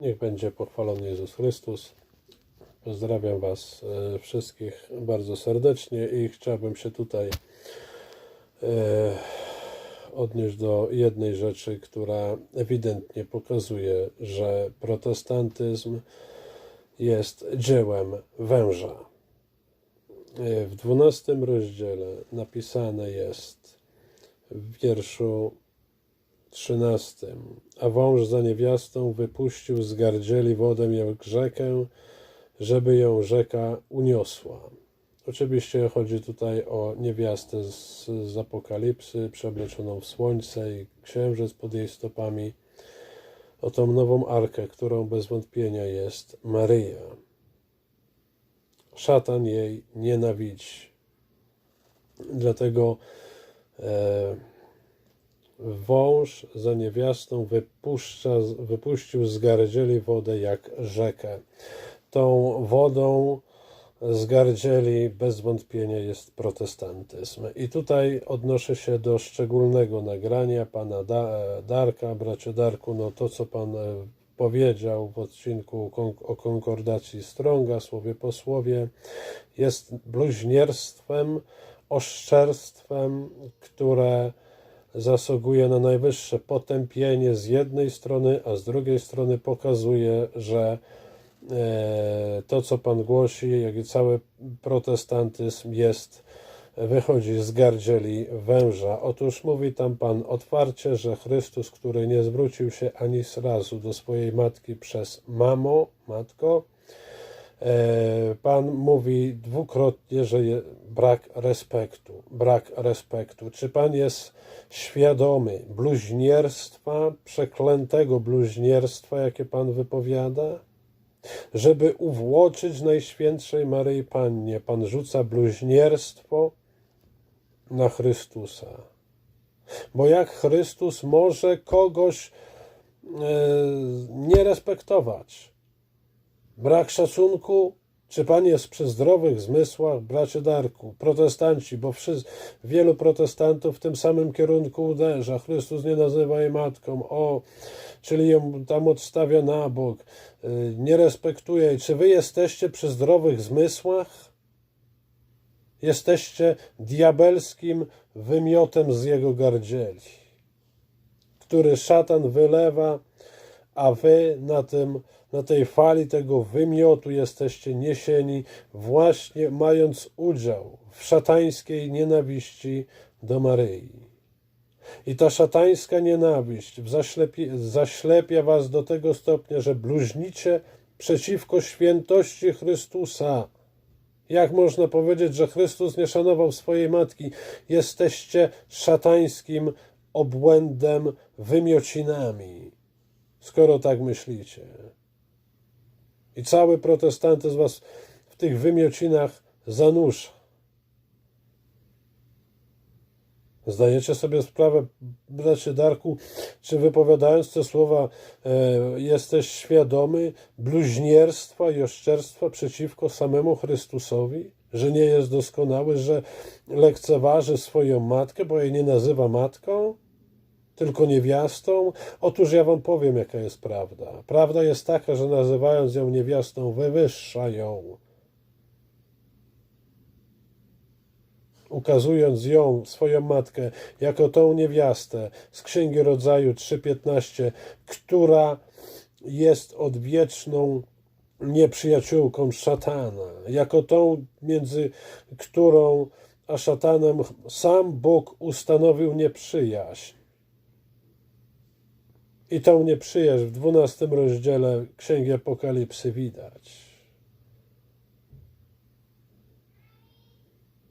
Niech będzie pochwalony Jezus Chrystus. Pozdrawiam Was e, wszystkich bardzo serdecznie i chciałbym się tutaj e, odnieść do jednej rzeczy, która ewidentnie pokazuje, że protestantyzm jest dziełem węża. E, W dwunastym rozdziale napisane jest w wierszu trzynastym. A wąż za niewiastą wypuścił z gardzieli wodę jak rzekę, żeby ją rzeka uniosła. Oczywiście chodzi tutaj o niewiastę z, z Apokalipsy, przeobleczoną w słońce i księżyc pod jej stopami, o tą nową arkę, którą bez wątpienia jest Maryja. Szatan jej nienawidzi. Dlatego e, wąż za niewiastą wypuszcza, wypuścił z gardzieli wodę jak rzekę. Tą wodą z gardzieli bez wątpienia jest protestantyzm. I tutaj odnoszę się do szczególnego nagrania pana da Darka, bracie Darku, no to co pan e, powiedział w odcinku o konkordacji Stronga, słowie po słowie, jest bluźnierstwem, oszczerstwem, które zasługuje na najwyższe potępienie z jednej strony, a z drugiej strony pokazuje, że e, to, co Pan głosi, jak i cały protestantyzm jest, wychodzi z gardzieli węża. Otóż mówi tam Pan otwarcie, że Chrystus, który nie zwrócił się ani z razu do swojej matki przez mamo, matko, Pan mówi dwukrotnie, że brak respektu. Brak respektu. Czy Pan jest świadomy bluźnierstwa, przeklętego bluźnierstwa, jakie Pan wypowiada? Żeby uwłoczyć Najświętszej Maryi Pannie, Pan rzuca bluźnierstwo na Chrystusa. Bo jak Chrystus może kogoś e, nie respektować? Brak szacunku? Czy Pan jest przy zdrowych zmysłach, bracie Darku? Protestanci, bo wszyscy, wielu protestantów w tym samym kierunku uderza. Chrystus nie nazywa jej matką. O, czyli ją tam odstawia na bok. y, Nie respektuje jej. Czy Wy jesteście przy zdrowych zmysłach? Jesteście diabelskim wymiotem z jego gardzieli, który szatan wylewa a wy na, tym, na tej fali tego wymiotu jesteście niesieni, właśnie mając udział w szatańskiej nienawiści do Maryi. I ta szatańska nienawiść zaślepia, zaślepia was do tego stopnia, że bluźnicie przeciwko świętości Chrystusa. Jak można powiedzieć, że Chrystus nie szanował swojej matki? Jesteście szatańskim obłędem, wymiocinami skoro tak myślicie. I cały protestantyzm was w tych wymiocinach zanusza. Zdajecie sobie sprawę, bracie Darku, czy wypowiadając te słowa e, jesteś świadomy bluźnierstwa i oszczerstwa przeciwko samemu Chrystusowi? Że nie jest doskonały, że lekceważy swoją matkę, bo jej nie nazywa matką? Tylko niewiastą? Otóż ja wam powiem, jaka jest prawda. Prawda jest taka, że nazywając ją niewiastą, wywyższa ją. Ukazując ją, swoją matkę, jako tą niewiastę z Księgi Rodzaju 3.15, która jest odwieczną nieprzyjaciółką szatana, jako tą, między którą a szatanem sam Bóg ustanowił nieprzyjaźń. I tą nieprzyjaźń w dwunastym rozdziale Księgi Apokalipsy widać.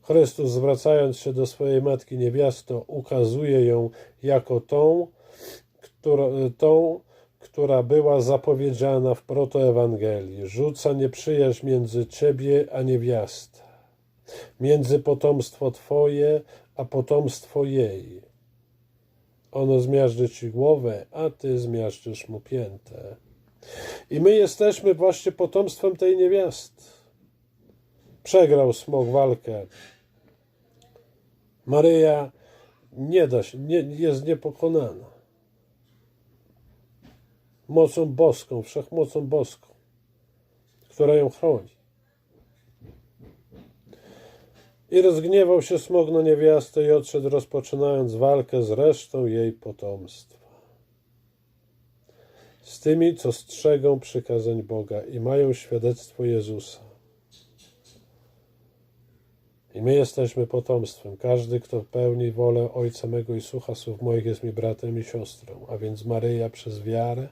Chrystus, zwracając się do swojej matki niewiasto, ukazuje ją jako tą, która, tą, która była zapowiedziana w protoewangelii. Rzuca nieprzyjaźń między ciebie a niewiastę, między potomstwo twoje a potomstwo jej. Ono zmiażdży ci głowę, a ty zmiażdżysz mu piętę. I my jesteśmy właśnie potomstwem tej niewiasty. Przegrał smok walkę. Maryja nie da się, nie, jest niepokonana. mocą boską, wszechmocą boską, która ją chroni. I rozgniewał się smog na niewiastę i odszedł, rozpoczynając walkę z resztą jej potomstwa. Z tymi, co strzegą przykazań Boga i mają świadectwo Jezusa. I my jesteśmy potomstwem. Każdy, kto pełni wolę Ojca mego i słucha słów moich, jest mi bratem i siostrą. A więc Maryja przez wiarę,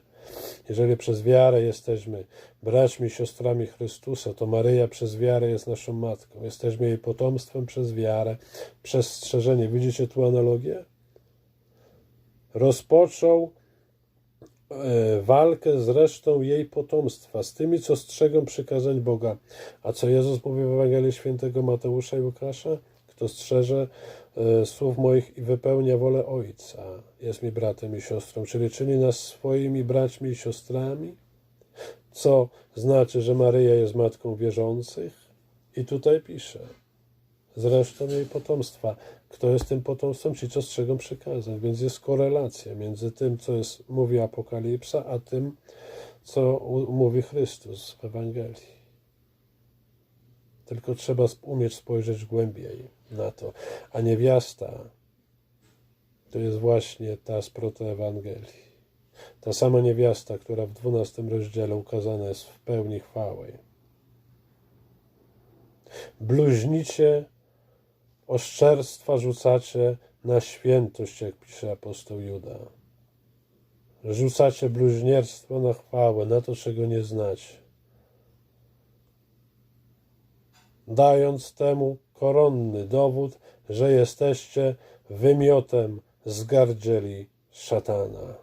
jeżeli przez wiarę jesteśmy braćmi i siostrami Chrystusa, to Maryja przez wiarę jest naszą matką. Jesteśmy jej potomstwem przez wiarę, przez strzeżenie. Widzicie tu analogię? Rozpoczął e, walkę z resztą jej potomstwa, z tymi, co strzegą przykazań Boga. A co Jezus mówi w Ewangelii Świętego Mateusza i Łukasza? Kto strzeże słów moich i wypełnia wolę Ojca, jest mi bratem i siostrą, czyli czyni nas swoimi braćmi i siostrami, co znaczy, że Maryja jest matką wierzących. I tutaj pisze, zresztą jej potomstwa. Kto jest tym potomstwem? Ci, co strzegą przykazań. Więc jest korelacja między tym, co jest, mówi Apokalipsa, a tym, co mówi Chrystus w Ewangelii. Tylko trzeba umieć spojrzeć głębiej na to. A niewiasta to jest właśnie ta z protoewangelii. Ta sama niewiasta, która w 12 rozdziale ukazana jest w pełni chwały. Bluźnicie, oszczerstwa rzucacie na świętość, jak pisze apostoł Juda. Rzucacie bluźnierstwo na chwałę, na to, czego nie znacie. Dając temu koronny dowód, że jesteście wymiotem zgardzieli szatana.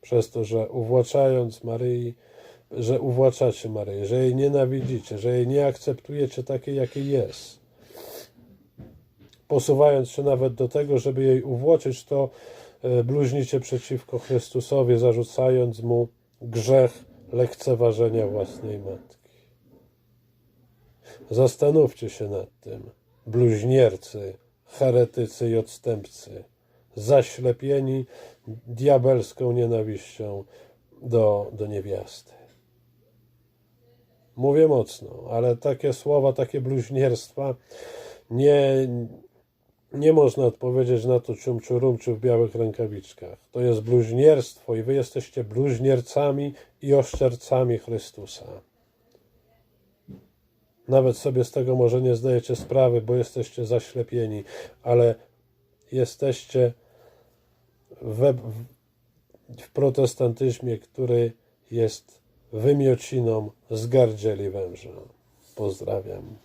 Przez to, że uwłaczając Maryi, że uwłaczacie Maryję, że jej nienawidzicie, że jej nie akceptujecie takiej, jakiej jest. Posuwając się nawet do tego, żeby jej uwłoczyć, to e, bluźnicie przeciwko Chrystusowi, zarzucając mu grzech lekceważenia własnej matki. Zastanówcie się nad tym, bluźniercy, heretycy i odstępcy, zaślepieni diabelską nienawiścią do, do niewiasty. Mówię mocno, ale takie słowa, takie bluźnierstwa nie, nie można odpowiedzieć na to cium ciurum czy w białych rękawiczkach. To jest bluźnierstwo i wy jesteście bluźniercami i oszczercami Chrystusa. Nawet sobie z tego może nie zdajecie sprawy, bo jesteście zaślepieni, ale jesteście we, w, protestantyzmie, który jest wymiociną zgardzieli węża. Pozdrawiam.